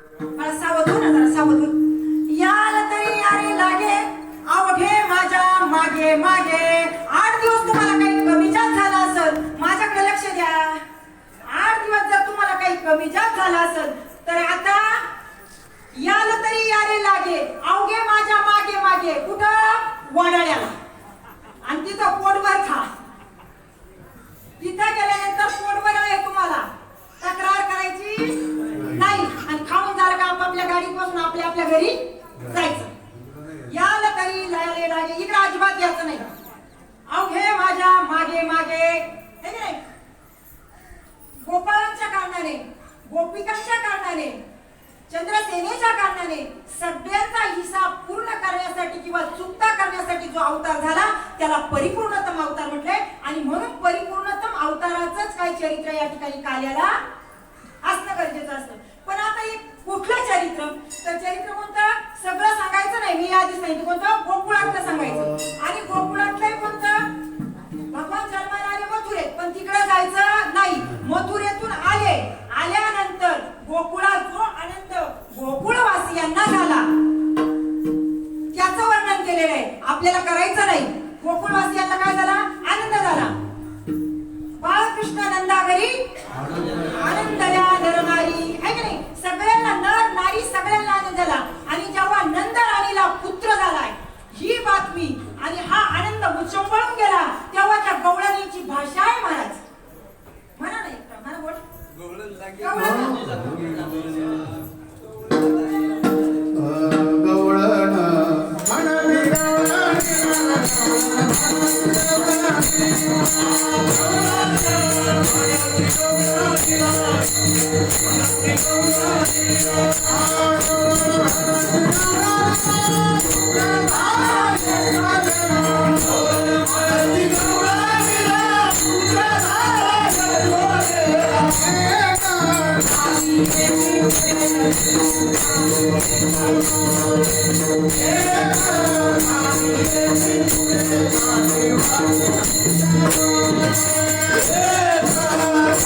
हो हो. याल तरी यारी लागे. अवघे माझ्या मागे मागे. आठ दिवस तुम्हाला काही कमी जास्त झाला असेल. माझ्याकडे लक्ष द्या. आठ दिवस जर तुम्हाला काही कमी जास्त झाला असेल तर आता याल तरी यारे लागे. अवघे माझ्या मागे मागे. कुठं? वडाळ्याला. आणि तिथं पोटभर खा. तिथं गेल्यानंतर पोटभर आहे तुम्हाला. तक्रार करायची? आणि खाऊन झालं का आपापल्या गाडीत बसून आपल्या आपल्या घरी जायचं. याला तरी लयाले लागे इकडे अजिबात यायचं नाही. अवघे माझ्या मागे मागे हे की नाही? गोपाळांच्या कारणाने गोपिकांच्या कारणाने चंद्रसेनेच्या कारणाने सगळ्यांचा हिसाब पूर्ण करण्यासाठी किंवा चुकता करण्यासाठी जो अवतार झाला त्याला परिपूर्णतम अवतार म्हटलंय. आणि म्हणून परिपूर्णतम अवताराचंच काही चरित्र या ठिकाणी काल्याला असणं गरजेचं असतं पण आता हे कुठलं चरित्र तर चरित्र कोणतं? सगळं सांगायचं नाही. मी आधीच सांगितलं कोणतं? गोकुळातलं सांगायचं. आणि गोकुळातलं कोणतं? भगवान जन्माला आले मथुरेत पण तिकडे जायचं नाही. मथुरेतून आले. आल्यानंतर गोकुळात जो आनंद गोकुळवासियांना झाला. त्याचं वर्णन केलेलं आहे. आपल्याला करायचं नाही. गोकुळवासियांना काय झाला? आनंद झाला. बाळकृष्ण नंदा घरी आनंद सगळ्यांना नर नारी सगळ्यांना आनंद झाला. आणि जेव्हा नंद राणीला पुत्र झालाय ही बातमी आणि हा आनंद उचंबळून गेला तेव्हा त्या गवळणीची भाषा आहे महाराज. म्हणा नाही म्हणा बोल. गवळण. गवळण. Yeah.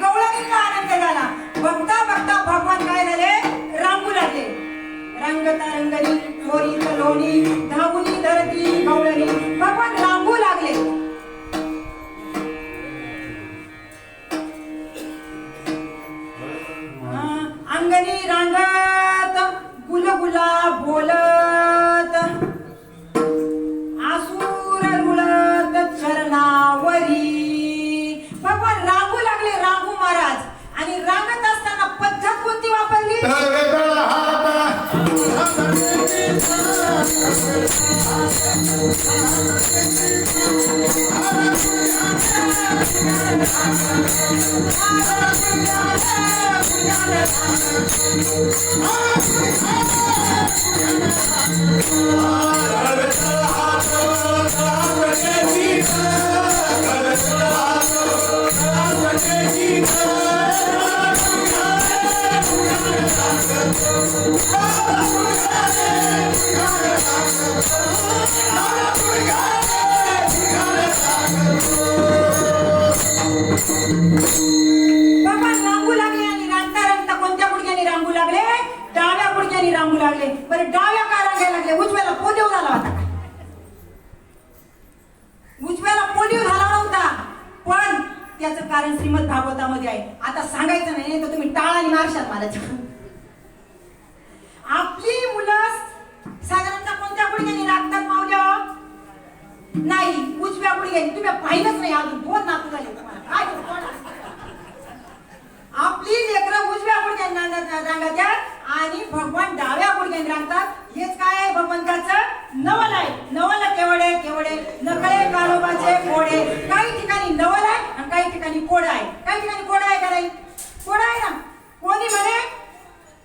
गवळणीला आनंद झाला. बघता बघता भगवान काय झाले? रंगता तरंगली मोरी लोणी धावुनी धरती गवळणी भगवान रांगू लागले. अंगणी रांगत भगवान उजव्या तुम्ही पाहिलंच नाही अजून. दोन नातू झाले. तुम्हाला काय आपली लेकरं उजव्या गुडघ्याने रांगतात आणि भगवान डाव्या गुडघ्याने रांगतात. हेच काय आहे भगवंताचं? नवल आहे. नवल केवढे? केवढे? नकळे काळोबाचे कोडे काही ठिकाणी नवल आहे आणि काही ठिकाणी कोड आहे. काही ठिकाणी कोड आहे का नाही? कोड आहे ना. कोणी म्हणे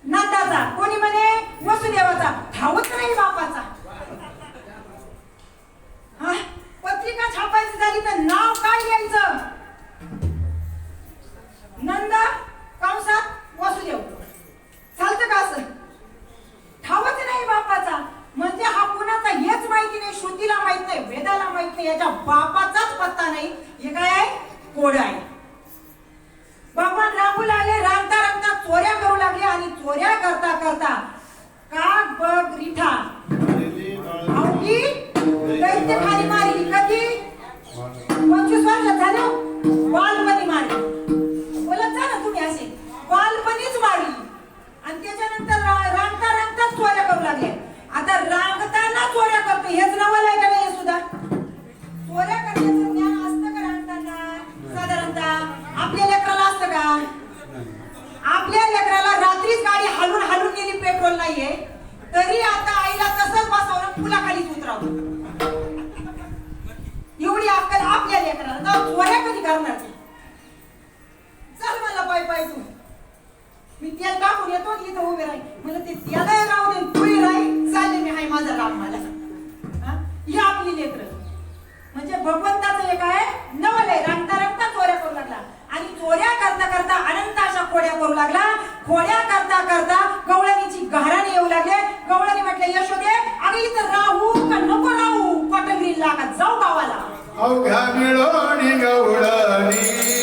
नंदाचा कोणी म्हणे वसुदेवाचा. ठाऊच नाही बापाचा. झाली तर नाव काय घ्यायचं नंद करता गवळणीची घराने येऊ लागले. गवळणी म्हटले यशोदे अगं इथं राहू का नको राहू? कॉटन ग्रीन लागत? जाऊ गावाला. अवघ्या मिळवणी गवळणी.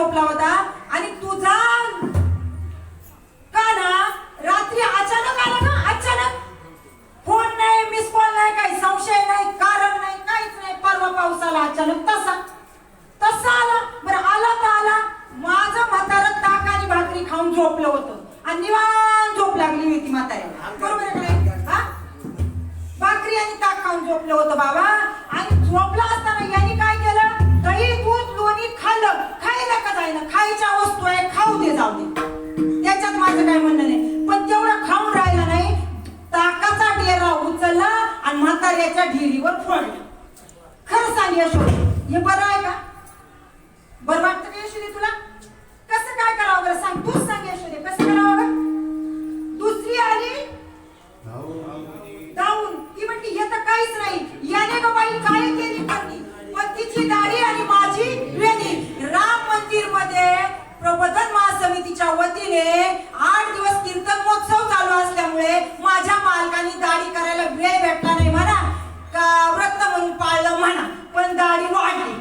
झोपला होता आणि तुझा का ना रात्री अचानक आला ना अचानक. फोन नाही मिस कॉल नाही काही संशय नाही कारण नाही काहीच नाही. परवा पाऊस आला अचानक तसा. तसा आला. बरं आला तर आला. माझं म्हातारं ताक आणि भाकरी खाऊन झोपलं होतं. आणि निवांत झोप लागली होती म्हाताऱ्याला. बरोबर आहे भाकरी आणि ताक खाऊन झोपलं होतं बाबा. आणि झोपला नाही ना खायच्या वस्तू आहे खाऊ दे जाऊ दे. त्याच्यात माझं काय म्हणणं नाही. पण तेवढा खाऊन राहिला नाही ताकाचा डेरा उचलला आणि म्हाताऱ्याच्या ढिरीवर फोडला. खरं सांग यशो हे बरं आहे का? बरं वाटतं का यशोदे तुला? कसं काय करावं बरं? सांग तूच सांग यशोदे कसं करावं बरं? दुसरी आली? जाऊन. ती म्हटली हे तर काहीच नाही. याने का बाई काय केली पण तिची दाढी आणि माझी राम मंदिरमध्ये प्रबोधन महासमितीच्या वतीने आठ दिवस कीर्तन महोत्सव चालू असल्यामुळे माझ्या मालकाने दाढी करायला वेळ भेटला नाही म्हणा. का व्रत म्हणून पाळलं म्हणा. पण दाढी वाढली.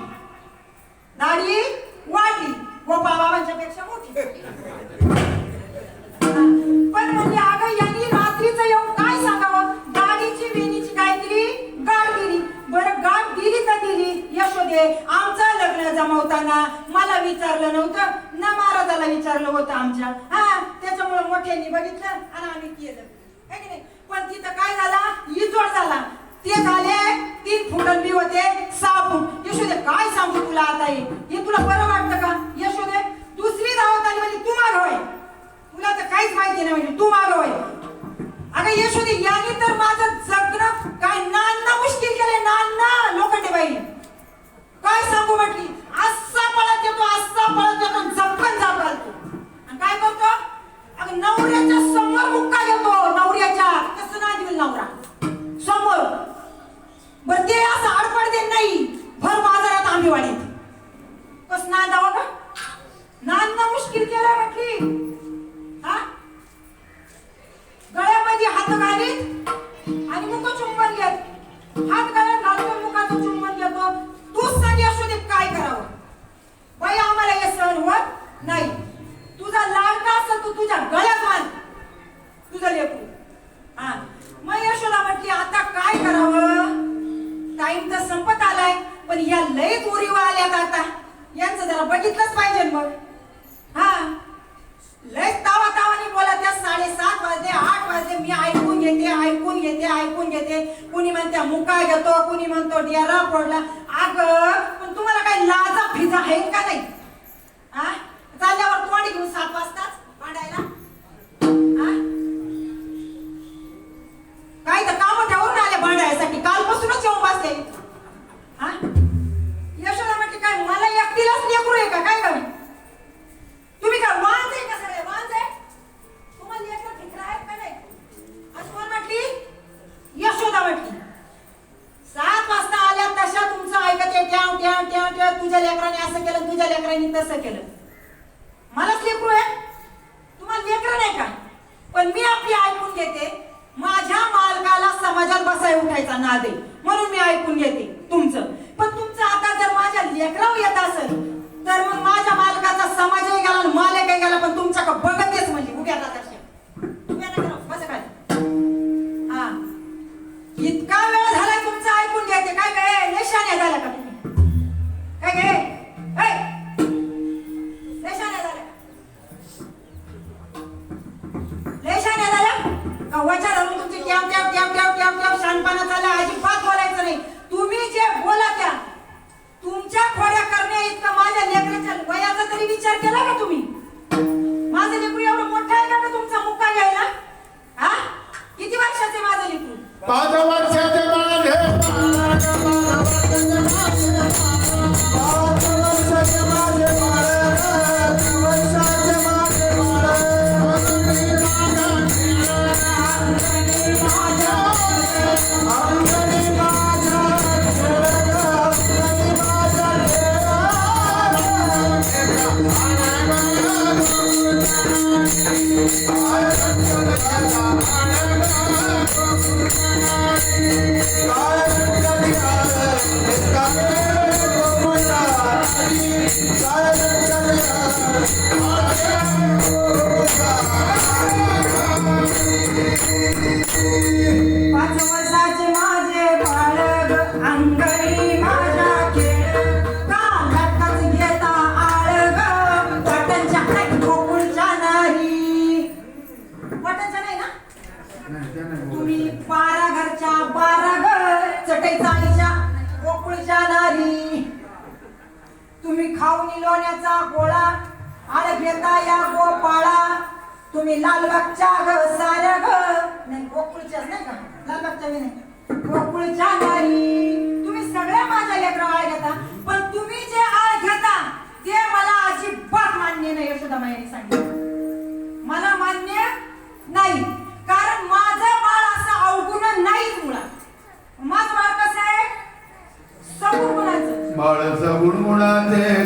दाढी वाढली. व बाबा माझ्यापेक्षा मोठी. विचारलं नव्हतं. ना महाराजाला विचारलं होतं आमच्या. हा त्याच्यामुळे मोठ्यांनी बघितलं आणि आम्ही केलं की नाही? पण तिथं काय झाला? इजोड झाला. ते झाले तीन फुटन बी होते सहा फूट. यशोदे काय सांगू तुला आता हे? हे तुला बरं वाटतं का? यशोदे दुसरी धावत आली म्हणजे तू माग होय. तुला तर काहीच माहिती नाही म्हणजे तू माग होय. अगं यशोदे यांनी तर माझं जगणं काय नांना मुश्किल केलंय नांना लोखंडे बाई. काय सांगू म्हटली? पण या लयच उरीवा आल्यात आता? यांचं जरा बघितलंच पाहिजे मग. हा. लय तावा तावाने बोला त्या साडेसात वाजले आठ वाजले. मी ऐकून घेते ऐकून घेते ऐकून घेते. कुणी म्हणते मुका घेतो. कुणी म्हणतो डेरा फोडला. अग पण तुम्हाला काही लाजा फिजा आहे का नाही? हा चालल्यावर तोंड घेऊन सात वाजताच मांडायला काय तर काम ठेवून आले भांडायसाठी. कालपासूनच येऊन बसले. हा मला एकटीलाच लेकरू आहे का काय खाऊन गोळा आळ घेता या गोपाळा. तुम्ही लालबागच्या ग साऱ्या ग. नाही गोकुळच्याच नाही का? लालबागच्या नाही गोकुळच्या नारी. तुम्ही सगळ्या माझ्या लेकरा आळ घेता पण तुम्ही जे आळ घेता ते मला अजिबात मान्य नाही यशोदा मायाने सांगितलं. मला मान्य नाही कारण माझं बाळ असं अवगुण नाहीच मुळात. माझं बाळ कसं आहे? सगुण गुणाचं बाळ सगुण मुळाचे. काने बाळ सगुण गुणाचे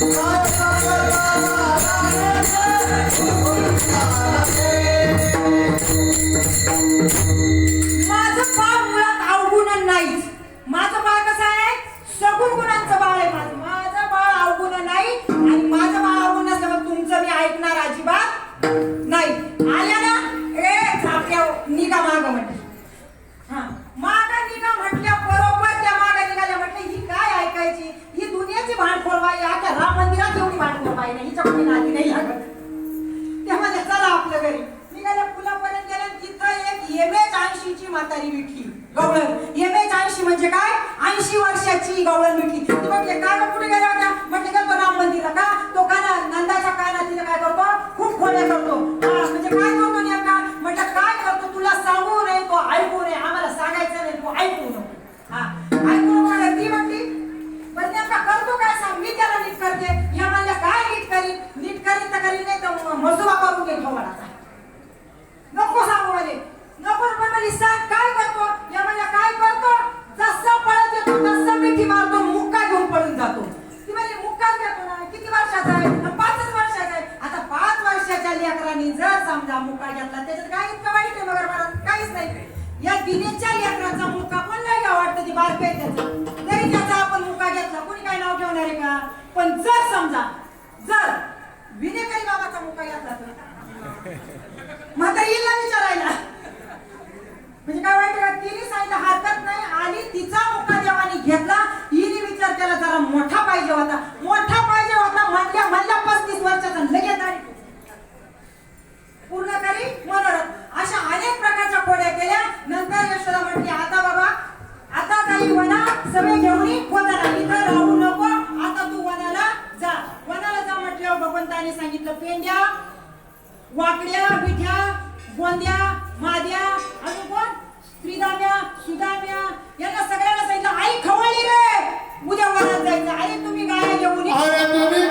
सगुण वर्षाची गवळण भेटली ती म्हटले काय गं, कुठे गेला होत्या म्हटले गेलो राम मंदिरला का? तो काना नंदाच्या काना तिने काय करतो? खूप खोड्या करतो. हा, म्हणजे काय करतो नेमका? म्हटलं काय करतो तुला सांगू नये तो ऐकू नये. आम्हाला सांगायचं नाही तू ऐकू नको. हा ऐकू नको म्हणजे ती म्हटली पण नेमका करतो काय सांग? मी त्याला नीट करते. या म्हणल्या काय नीट करीन? नीट करीन तर करीन नाही तर मजुरा करून घेईल मला नको सांगू म्हणे. नको पण म्हणे सांग काय करतो? या म्हणल्या काय करतो? जसा पळत येतो तसं मिठी मारतो मुक्का घेऊन पळून जातो. ती म्हणजे मुक्काच घेतो ना किती वर्षाचा आहे? पाचच वर्षाचा आहे. आता पाच वर्षाच्या लेकरांनी जर समजा मुक्का घेतला त्याच्यात काय इतकं वाईट आहे मगर मला काहीच नाही. या दिनेच्या लेकराचा मुक्का पण नाही का वाटतं? ती बारकाई आहे त्याचा तरी त्याचा आपण मुक्का घेतला कोणी काय नाव ठेवणार आहे का? पण जर समजा जर विनेकरी बाबाचा मुक्का घेतला तर. म्हातारी येईल ना विचारायला. म्हणजे काय वाईट आहे? तिने सांगितलं हरकत नाही आणि तिचा मुक्का देवानी घेतला. हिने विचार केला जरा मोठा पाहिजे होता. मोठा पाहिजे होता म्हणल्या म्हणल्या पस्तीस वर्षाचा लगेच आणि पूर्ण करी मनोरथ. अशा अनेक प्रकारच्या कोड्या केल्या. नंतर यशोदा म्हटली आता बाबा आता काही वना सगळे घेऊन वनाला इथं राहू नको. आता तू वनाला जा. वनाला जा म्हटल्यावर भगवंताने सांगितलं पेंड्या वाकड्या मिठ्या गोंद्या माद्या अजून कोण त्रिदाम्या सुदाम्या यांना सगळ्यांना सांगितलं आई खवळली रे उद्या वनात जायचं आई तुम्ही गाया घेऊन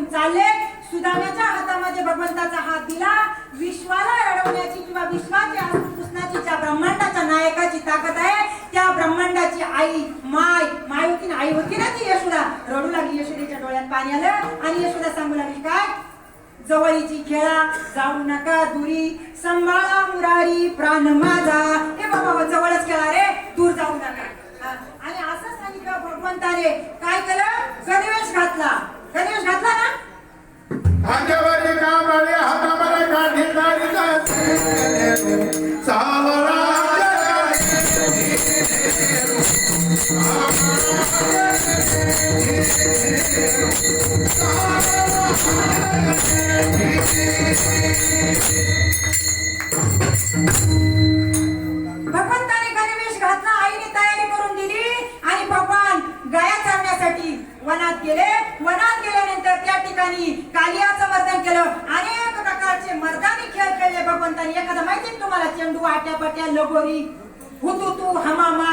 घेऊन चालले. सुदाम्याच्या हातामध्ये भगवंताचा हात दिला. विश्वाला रडवण्याची किंवा विश्वाची पुसण्याची ज्या ब्रह्मांडाच्या नायकाची ताकद आहे त्या ब्रह्मांडाची आई माय माय होती ना आई होती ना ती यशोदा. रडू लागली यशोदेच्या डोळ्यात पाणी आलं आणि यशोदा सांगू लागली काय? जवळीची खेळा जाऊ नका दुरी सांभाळा मुरारी प्राण माझा. हे बाबा जवळच खेळा रे दूर जाऊ नका. हा, आणि असं सांगितलं भगवंताने काय केलं? गणवेश घातला. गणवेश घातला ना? खांद्यावर कामाळे हातामध्ये काठी सावरा भगवंताने गणवेश घातला आईने तयारी वनात गेले. वनात गेल्यानंतर त्या ठिकाणी कालियाचं मर्दन केलं. अनेक प्रकारचे मर्दानी खेळ खेळले भगवंतांनी. एखादा माहिती तुम्हाला? चेंडू आट्यापाट्या लगोरी हुतुतू हमामा.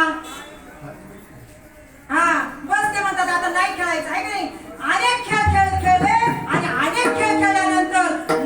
हा बस ते म्हणतात आता नाही खेळायचं आहे की नाही? अनेक खेळ खेळ खेळले आणि अनेक खेळ खेळल्यानंतर